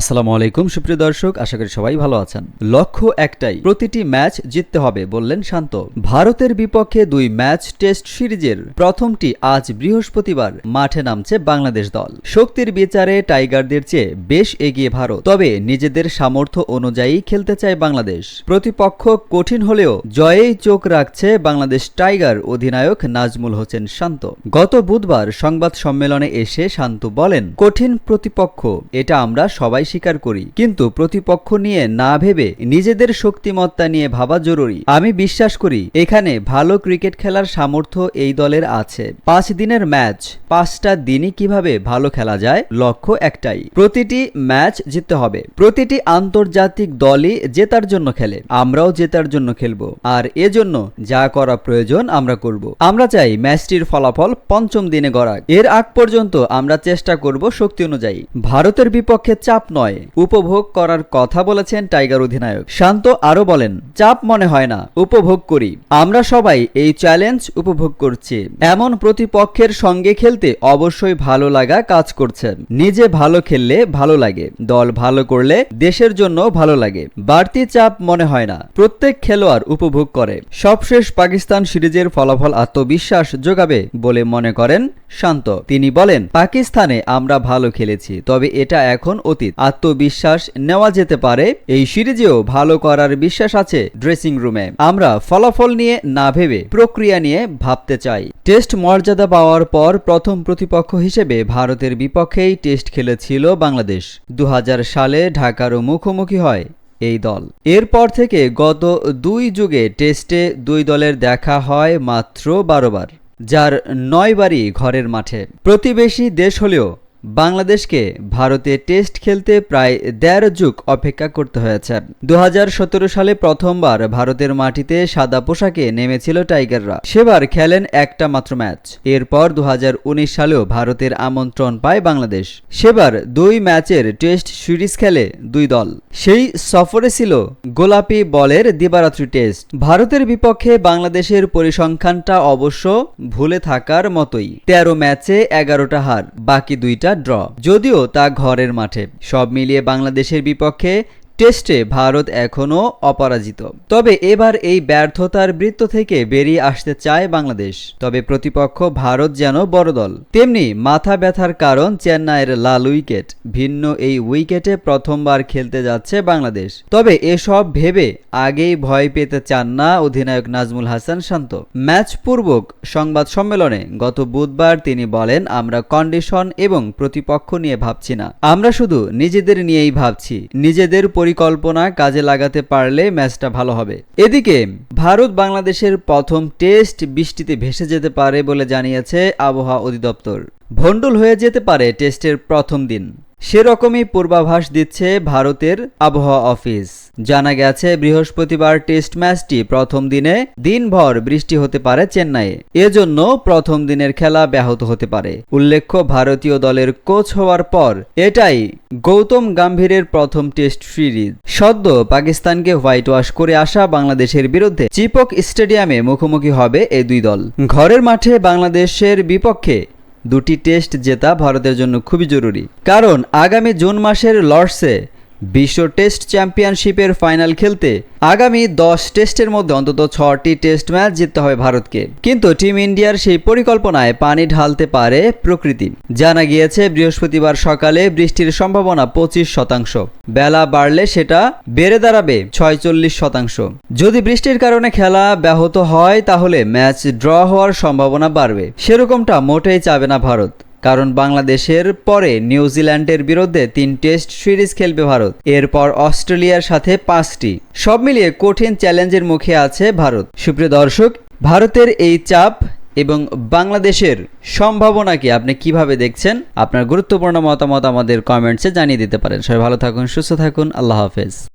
আসসালামু আলাইকুম, সুপ্রিয় দর্শক, আশা করি সবাই ভালো আছেন। লক্ষ্য একটাই, প্রতিটি ম্যাচ জিততে হবে, বললেন শান্ত। ভারতের বিপক্ষে দুই ম্যাচ টেস্ট সিরিজের প্রথমটি আজ বৃহস্পতিবার, মাঠে নামছে বাংলাদেশ দল। শক্তির বিচারে টাইগারদের চেয়ে বেশ এগিয়ে ভারত, তবে নিজেদের সামর্থ্য অনুযায়ী খেলতে চায় বাংলাদেশ। প্রতিপক্ষ কঠিন হলেও জয়েই চোখ রাখছে বাংলাদেশ টাইগার অধিনায়ক নাজমুল হোসেন শান্ত। গত বুধবার সংবাদ সম্মেলনে এসে শান্ত বলেন, কঠিন প্রতিপক্ষ, এটা আমরা সবাই স্বীকার করি। কিন্তু প্রতিপক্ষ নিয়ে না ভেবে নিজেদের শক্তিমত্তা নিয়ে ভাবা জরুরি। আমি বিশ্বাস করি, এখানে ভালো ক্রিকেট খেলার সামর্থ্য এই দলের আছে। পাঁচ দিনের ম্যাচ, পাঁচটা দিনই কীভাবে ভালো খেলা যায়? লক্ষ্য একটাই, প্রতিটি ম্যাচ জিততে হবে। প্রতিটি আন্তর্জাতিক দলই জেতার জন্য খেলে। আমরাও জেতার জন্য খেলব। আর এজন্য যা করা প্রয়োজন আমরা করব। আমরা চাই ম্যাচটির ফলাফল পঞ্চম দিনে গড়াক। এর আগ পর্যন্ত আমরা চেষ্টা করব শক্তি অনুযায়ী। ভারতের বিপক্ষে চাপ নয়। উপভোগ করার কথা বলেছেন টাইগার অধিনায়ক। শান্ত আরও বলেন, চাপ মনে হয় না, উপভোগ করি। আমরা সবাই এই চ্যালেঞ্জ উপভোগ করছি। এমন প্রতিপক্ষের সঙ্গে খেলতে অবশ্যই ভালো লাগা কাজ করছে। নিজে ভালো খেললে ভালো লাগে, দল ভালো করলে দেশের জন্য ভালো লাগে। বাড়তি চাপ মনে হয় না, প্রত্যেক খেলোয়াড় উপভোগ করে। সবশেষ পাকিস্তান সিরিজের ফলাফল আত্মবিশ্বাস যোগাবে বলে মনে করেন শান্ত। তিনি বলেন, পাকিস্তানে আমরা ভালো খেলেছি, তবে এটা এখন অতীত। আত্মবিশ্বাস নেওয়া যেতে পারে। এই সিরিজেও ভালো করার বিশ্বাস আছে ড্রেসিং রুমে আমরা ফলাফল নিয়ে না ভেবে প্রক্রিয়া নিয়ে ভাবতে চাই। টেস্ট মর্যাদা পাওয়ার পর প্রথম প্রতিপক্ষ হিসেবে ভারতের বিপক্ষেই টেস্ট খেলেছিল বাংলাদেশ। দু হাজার সালে ঢাকারও মুখোমুখি হয় এই দল। এরপর থেকে গত দুই যুগে টেস্টে দুই দলের দেখা হয় মাত্র বারো বার, যার নয়বারই ঘরের মাঠে। প্রতিবেশী দেশ হলেও বাংলাদেশকে ভারতে টেস্ট খেলতে প্রায় দেড় যুগ অপেক্ষা করতে হয়েছে। দু হাজার সতেরো সালে প্রথমবার ভারতের মাটিতে সাদা পোশাকে নেমেছিল টাইগাররা। সেবার খেলেন একটা মাত্র ম্যাচ। এরপর দু সালেও ভারতের আমন্ত্রণ পায় বাংলাদেশ। সেবার দুই ম্যাচের টেস্ট সিরিজ খেলে দুই দল। সেই সফরে ছিল গোলাপি বলের দিবারাত্রি টেস্ট। ভারতের বিপক্ষে বাংলাদেশের পরিসংখ্যানটা অবশ্য ভুলে থাকার মতোই। তেরো ম্যাচে এগারোটা হার, বাকি দুইটা ড্র যদিও তা ঘরের মাঠে। সব মিলিয়ে বাংলাদেশের বিপক্ষে টেস্টে ভারত এখনও অপরাজিত। তবে এবার এই ব্যর্থতার বৃত্ত থেকে বেরিয়ে আসতে চায় বাংলাদেশ। তবে প্রতিপক্ষ ভারত যেন বড় দল। তেমনি মাথা ব্যথার কারণ চেন্নাইয়ের লাল উইকেট। ভিন্ন এই উইকেটে প্রথমবার খেলতে যাচ্ছে বাংলাদেশ। তবে এসব ভেবে আগেই ভয় পেতে চান না অধিনায়ক নাজমুল হাসান শান্ত। ম্যাচ পূর্বক সংবাদ সম্মেলনে গত বুধবার তিনি বলেন, আমরা কন্ডিশন এবং প্রতিপক্ষ নিয়ে ভাবছি না। আমরা শুধু নিজেদের নিয়েই ভাবছি। নিজেদের পরিকল্পনা কাজে লাগাতে পারলে ম্যাচটা ভালো হবে। এদিকে, ভারত বাংলাদেশের প্রথম টেস্ট বৃষ্টিতে ভেসে যেতে পারে বলে জানিয়েছে আবহাওয়া অধিদপ্তর। ভণ্ডুল হয়ে যেতে পারে টেস্টের প্রথম দিন। সেরকমই পূর্বাভাস দিচ্ছে ভারতের আবহাওয়া অফিস। জানা গেছে, বৃহস্পতিবার টেস্ট ম্যাচটি প্রথম দিনে দিনভর বৃষ্টি হতে পারে চেন্নাইয়ে। এজন্য প্রথম দিনের খেলা ব্যাহত হতে পারে। উল্লেখ্য, ভারতীয় দলের কোচ হওয়ার পর এটাই গৌতম গাম্ভীরের প্রথম টেস্ট সিরিজ। সদ্য পাকিস্তানকে হোয়াইট ওয়াশ করে আসা বাংলাদেশের বিরুদ্ধে চিপক স্টেডিয়ামে মুখোমুখি হবে এই দুই দল। ঘরের মাঠে বাংলাদেশের বিপক্ষে দুটি টেস্ট জেতা ভারতের জন্য খুবই জরুরি। কারণ আগামী জুন মাসের লর্ডসে বিশ্ব টেস্ট চ্যাম্পিয়নশিপের ফাইনাল খেলতে আগামী দশ টেস্টের মধ্যে অন্তত ছটি টেস্ট ম্যাচ জিততে হবে ভারতকে। কিন্তু টিম ইন্ডিয়ার সেই পরিকল্পনায় পানি ঢালতে পারে প্রকৃতি। জানা গিয়েছে, বৃহস্পতিবার সকালে বৃষ্টির সম্ভাবনা পঁচিশ শতাংশ। বেলা বাড়লে সেটা বেড়ে দাঁড়াবে ছয়চল্লিশ শতাংশ। যদি বৃষ্টির কারণে খেলা ব্যাহত হয়, তাহলে ম্যাচ ড্র হওয়ার সম্ভাবনা বাড়বে। সেরকমটা মোটেই চাবে না ভারত। কারণ বাংলাদেশের পরে নিউজিল্যান্ডের বিরুদ্ধে তিন টেস্ট সিরিজ খেলবে ভারত। এরপর অস্ট্রেলিয়ার সাথে পাঁচটি। সব মিলিয়ে কঠিন চ্যালেঞ্জের মুখে আছে ভারত। সুপ্রিয় দর্শক, ভারতের এই চাপ এবং বাংলাদেশের সম্ভাবনাকে আপনি কীভাবে দেখছেন? আপনার গুরুত্বপূর্ণ মতামত আমাদের কমেন্টসে জানিয়ে দিতে পারেন। সবাই ভালো থাকুন, সুস্থ থাকুন, আল্লাহ হাফেজ।